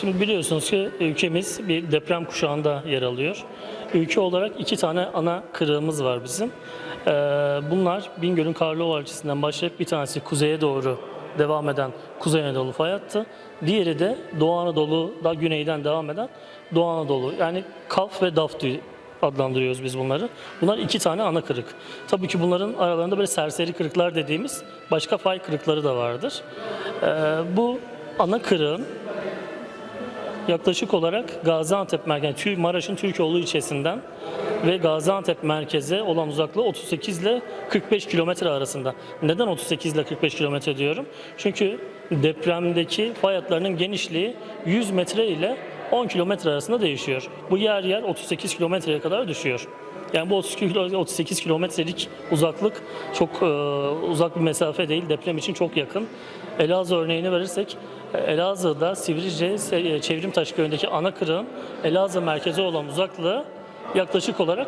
Şimdi biliyorsunuz ki ülkemiz bir deprem kuşağında yer alıyor. Ülke olarak iki tane ana kırığımız var bizim. Ee, Bunlar Bingöl'ün Karlova ilçesinden başlayıp bir tanesi kuzeye doğru devam eden Kuzey Anadolu fay hattı. Diğeri de Doğu Anadolu'da güneyden devam eden Doğu Anadolu. Yani Kaf ve Daf adlandırıyoruz biz bunları. Bunlar iki tane ana kırık. Tabii ki bunların aralarında böyle serseri kırıklar dediğimiz başka fay kırıkları da vardır. Ee, Bu ana kırığın yaklaşık olarak Gaziantep merkezi, yani Maraş'ın Türkoğlu ilçesinden ve Gaziantep merkeze olan uzaklığı 38 ile 45 kilometre arasında. Neden 38 ile 45 kilometre diyorum? Çünkü depremdeki fay hatlarının genişliği 100 metre ile 10 kilometre arasında değişiyor. Bu yer yer 38 kilometreye kadar düşüyor. Yani bu 30 kilo- 38 kilometrelik uzaklık çok e, uzak bir mesafe değil. Deprem için çok yakın. Elazığ örneğini verirsek e, Elazığ'da Sivrice Se- Çevrimtaş köyündeki ana kırığın Elazığ merkeze olan uzaklığı yaklaşık olarak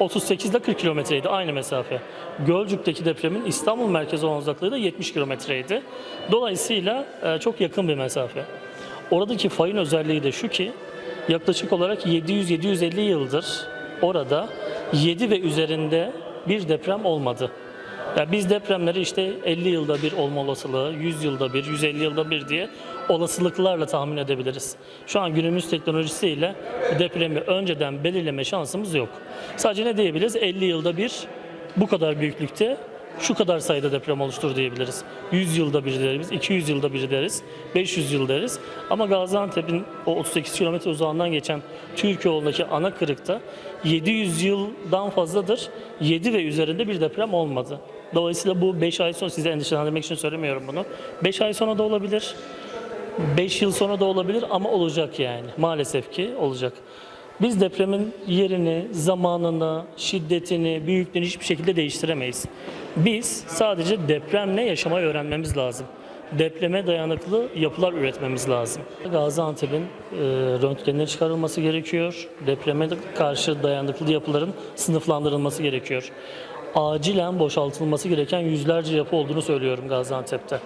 38 ile 40 kilometreydi aynı mesafe. Gölcük'teki depremin İstanbul merkezi olan uzaklığı da 70 kilometreydi. Dolayısıyla e, çok yakın bir mesafe. Oradaki fayın özelliği de şu ki yaklaşık olarak 700-750 yıldır orada 7 ve üzerinde bir deprem olmadı. Ya biz depremleri işte 50 yılda bir olma olasılığı, 100 yılda bir, 150 yılda bir diye olasılıklarla tahmin edebiliriz. Şu an günümüz teknolojisiyle depremi önceden belirleme şansımız yok. Sadece ne diyebiliriz? 50 yılda bir bu kadar büyüklükte şu kadar sayıda deprem oluştur diyebiliriz. 100 yılda bir deriz, 200 yılda bir deriz, 500 yıl deriz. Ama Gaziantep'in o 38 kilometre uzağından geçen Türkiye'deki ana kırıkta 700 yıldan fazladır 7 ve üzerinde bir deprem olmadı. Dolayısıyla bu 5 ay sonra size endişelendirmek için söylemiyorum bunu. 5 ay sonra da olabilir. 5 yıl sonra da olabilir ama olacak yani. Maalesef ki olacak. Biz depremin yerini, zamanını, şiddetini, büyüklüğünü hiçbir şekilde değiştiremeyiz. Biz sadece depremle yaşamayı öğrenmemiz lazım. Depreme dayanıklı yapılar üretmemiz lazım. Gaziantep'in e, röntgenine çıkarılması gerekiyor. Depreme karşı dayanıklı yapıların sınıflandırılması gerekiyor. Acilen boşaltılması gereken yüzlerce yapı olduğunu söylüyorum Gaziantep'te.